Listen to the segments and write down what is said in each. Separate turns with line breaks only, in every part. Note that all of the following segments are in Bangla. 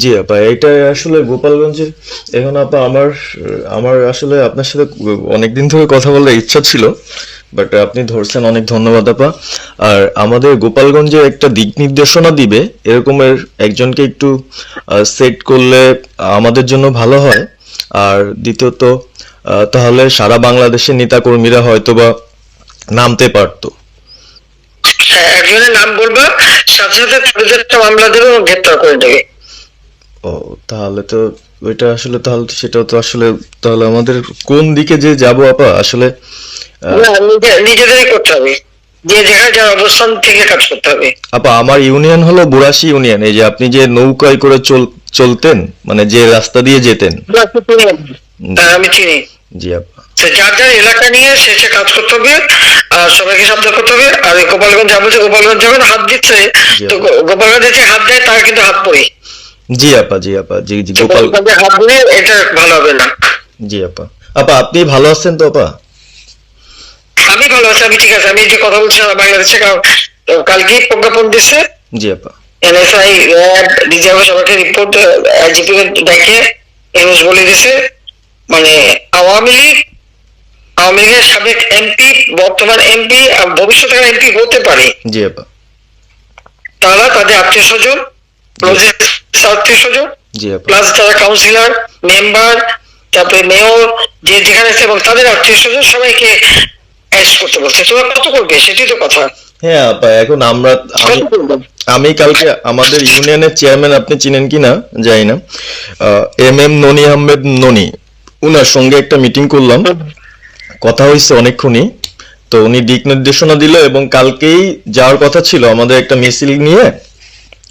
জি আপা এটা আসলে গোপালগঞ্জের, এখন আপা আমার আমার আসলে আপনার সাথে অনেকদিন ধরে কথা বলার ইচ্ছা ছিল বাট আপনি ধরছেন, অনেক ধন্যবাদ আপা। আর আমাদের গোপালগঞ্জে একটা দিক নির্দেশনা দিবে, এরকমের একজনকে একটু সেট করলে আমাদের জন্য ভালো হয়। আর দ্বিতীয়ত তাহলে সারা বাংলাদেশের নেতাকর্মীরা হয়তোবা নামতে পারতো।
হ্যাঁ একজনের নাম বলবা, সাথে সাথে তাদের একটা মামলা দেবে এবং গ্রেপ্তার করে দেবে।
ও তাহলে তো ওইটা আসলে তাহলে সেটাও তো আসলে তাহলে আমাদের কোন দিকে যে যাব আপা? আসলে
নিজেদেরই করতে হবে। যে যেখানে যার অবস্থান থেকে কাজ করতে হবে।
আপা আমার ইউনিয়ন হলো বুরাশি ইউনিয়ন। এই যে আপনি যে নৌকায় করে চলতেন মানে যে রাস্তা দিয়ে যেতেন।
আমি চিনি।
জি আপা।
যার যার এলাকা নিয়ে সে সে কাজ করতে হবে আর সবাইকে সাবধান করতে হবে। আর গোপালগঞ্জ বলছে গোপালগঞ্জ যখন হাত দিচ্ছে তো গোপালগঞ্জে যে হাত দেয় তার কিন্তু হাত পড়ে।
জি আপা জি আপা জি জি গোপাল
এটা ভালো হবে না।
জি আপা। আপা আপনি ভালো আছেন তো আপা?
আমি ভালো আছি আমি ঠিক আছে। আমি যে কথা বলছি বাংলাদেশে কালকেই প্রজ্ঞাপন দিচ্ছে
জি আপা।
এনএসআই র্যাব ডিজিএফ সবাইকে রিপোর্ট আইজিপি দেখে এমএস বলে দিছে। মানে আওয়ামী লীগ আওয়ামী লীগের সাবেক এমপি বর্তমান এমপি ভবিষ্যতে এমপি হতে পারে।
জি আপা।
তারা তাদের আত্মীয় স্বজন আত্মীয় স্বজন
জি আপা।
প্লাস যারা কাউন্সিলর মেম্বার তারপরে মেয়র যে যেখানে এবং তাদের স্বজন সবাইকে অ্যারেস্ট করতে বলছে। তোমরা কত করবে? সেটাই তো কথা।
হ্যাঁ আপা এখন আমরা আমি আমি কালকে আমাদের ইউনিয়নের চেয়ারম্যান আপনি চিনেন কি না? জানি না। এম এম ননি আহমেদ ননি উনার সঙ্গে একটা মিটিং করলাম। কথা হয়েছে অনেকক্ষণই। তো উনি দিক নির্দেশনা দিল এবং কালকেই যাওয়ার কথা ছিল। আমাদের একটা মিছিল নিয়ে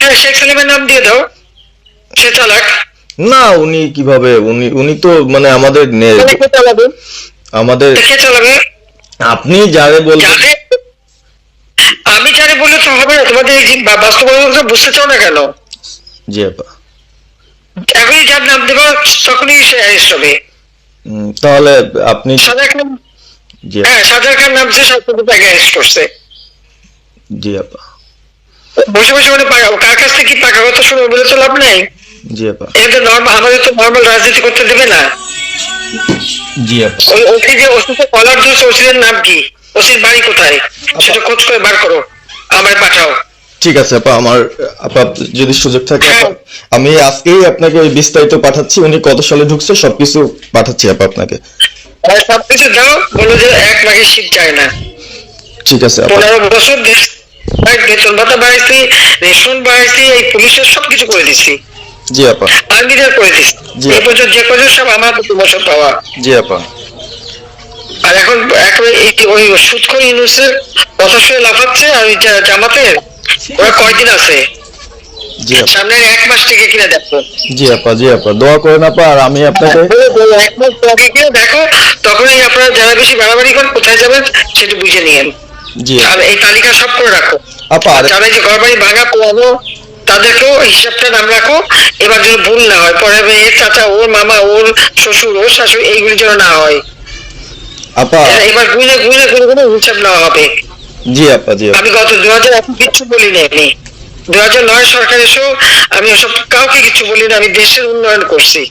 নাম হ্যাঁ শেখ সালিমের নাম দিয়ে দাও সে চালাক।
না উনি কীভাবে? উনি উনি তো মানে আমাদের আমাদের
কে চালাবে?
আপনি যারে বলবেন
আমি জানি বললে তো হবে তোমাদের বাস্তবতা বুঝতে চাও না কেন?
জি আপা।
এখনই যার নাম দেবো তখনই সে অ্যারেস্ট হবে।
তাহলে আপনি
সাদার খান হ্যাঁ সাদার খান সরকার তাকে অ্যারেস্ট করছে।
জি আপা।
বসে বসে মানে কার কাছ থেকে পাকা কথা শুনবে বলে তো লাভ নেই?
জি আপা।
এটা নর্মাল আমাদের তো নর্মাল রাজনীতি করতে দেবে না।
জি আপা।
ওই ওসি যে ওসিতে কলার ওসিদের নাম কি? ওসির বাড়ি কোথায়? সেটা খোঁজ করে বার করো। আমায় পাঠাও।
ঠিক আছে আপা আমার আপা যদি সুযোগ থাকে আমি আজকেই আপনাকে ওই বিস্তারিত পাঠাচ্ছি উনি কত সালে ঢুকছে সবকিছু পাঠাচ্ছি আপা আপনাকে।
সবকিছু দাও বলো যে এক মাঘে শীত যায় না।
ঠিক আছে আপা।
পনেরো বছর দেশ বেতন ভাতা বাড়াইছি রেশন বাড়াইছি এই পুলিশের সবকিছু করে দিছি।
জি আপা।
আর্মিদের করে দিছি এই বছর যে কজন সব আমার প্রতি বছর পাওয়া।
জি আপা।
আর এখন এই ওই সুৎখর ইউনুসের কথা শুনে লাফাচ্ছে আর ওই জামাতের ওরা কয়দিন আছে? সামনের এক মাস থেকে কিনা দেখো।
জি আপা জি আপা। দোয়া করেন আপা আর আমি আপনাকে
এক মাস কিনা দেখো তখনই আপনারা যারা বেশি বাড়াবাড়ি করেন কোথায় যাবেন সেটা বুঝে নিয়েন।
জি।
এই তালিকা সব করে রাখো।
আপা
যারা যে ঘর বাড়ি ভাঙা পোড়ানো তাদেরকেও হিসাবটা নাম রাখো। এবার যেন ভুল না হয় পরে এর চাচা ওর মামা ওর শ্বশুর ওর শাশুড়ি এইগুলি যেন না হয়।
আপা।
এবার গুনে গুনে গুনে গুনে হিসাব নেওয়া হবে।
জি আপা জি
আমি গত দু হাজার এখন কিচ্ছু বলি না আমি। দু হাজার নয় সরকার এসেও আমি ওসব কাউকে কিছু বলি না আমি দেশের উন্নয়ন করছি।